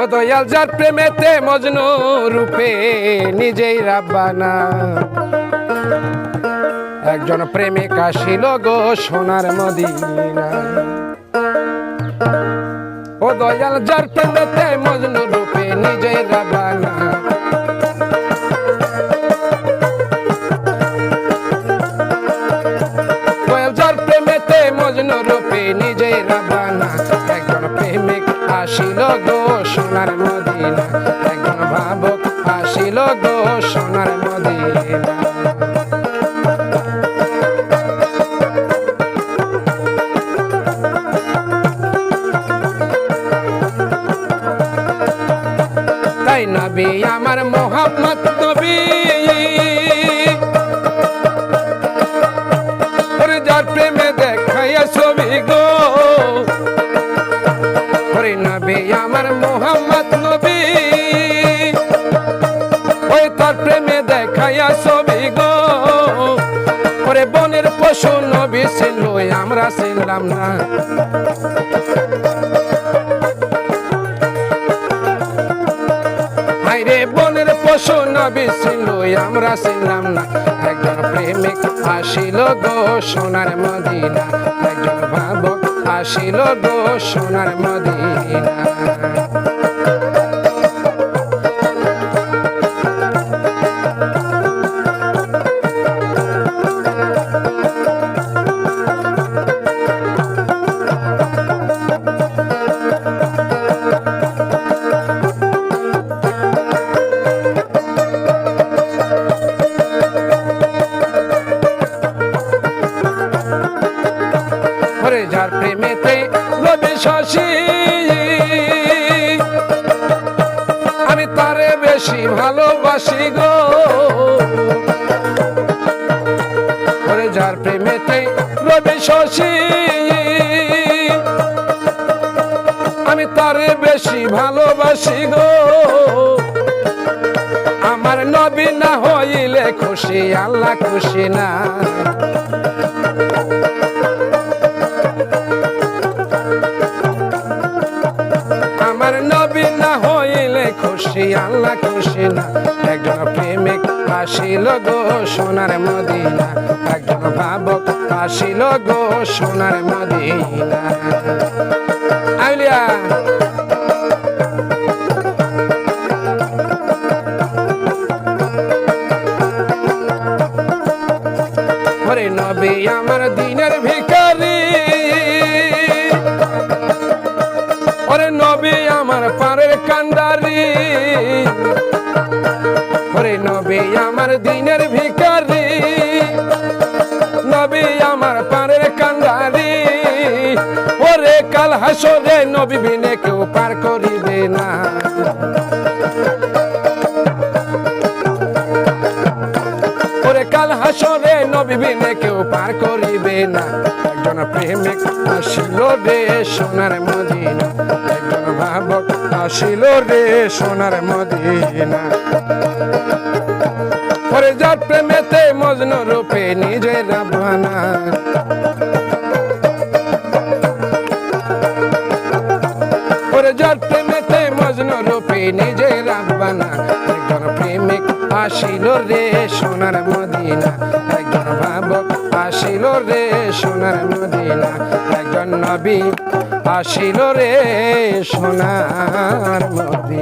ও দয়াল যার প্রেমেতে মজনু রূপে নিজেই রাব্বানা। একজন প্রেমিক আসিল গো সোনার মদিনা ও দয়াল যার প্রেমেতে মজনু রূপে নিজেই রাব্বানা। দয়াল যার মজনু রূপে নিজেই আসিল গো সোনার মদিনা। একজন ভাবক আসিল গো সোনার মদিনা। তাই নবী আমার মোহাম্মদ নবী। যার প্রেমে দেখাইয়া ছবি গো। আমার মোহাম্মদ নবী। ওই প্রেমে দেখাইয়া ছবি গো। ওরে বনের পশু নবী ছিল, আমরা ছিলাম না। বনের পশু নবী ছিল, আমরা ছিলাম না। একজন প্রেমিক আসিল গো সোনার মদিনা, একজন ভাবক আসিল গো সোনার মদিনা। যার প্রেমেতে রবি শশী। আমি তারে বেশি ভালোবাসি গো। ওরে যার প্রেমেতে রবি শশী। আমি তারে বেশি ভালোবাসি গো। আমার নবী না হইলে খুশি, আল্লাহ খুশি না। খুশি, আল্লাহ খুশি না। একজন প্রেমিক আসিল গো সোনার মদিনা। একজন ভাবক আসিল গো সোনার মদিনা। আইলিয়া নবী, আমার দিনের ভিখারি ওরে নবী, আমার দিনের ভিখারি। নবী, আমার পারের কান্ডারি। ওরে কাল হাসরে নবী বিনে কেউ পার করিবে না। ওরে কাল হাসরে নবী বিনে কেউ পার করিবে না। একজন প্রেমিক আসিল রে সোনার মদিনা। আসিল রে সোনার মদিনা। যার প্রেমেতে মজনু রূপে নিজে রাবানা যার প্রেমেতে মজনু রূপে নিজে রাবানা একজন প্রেমিক আসিল রে সোনার মদিনা। একজন ভাবক আসিল রে সোনার মদিনা একজন নবী। আসিল রে সোনার মদিনা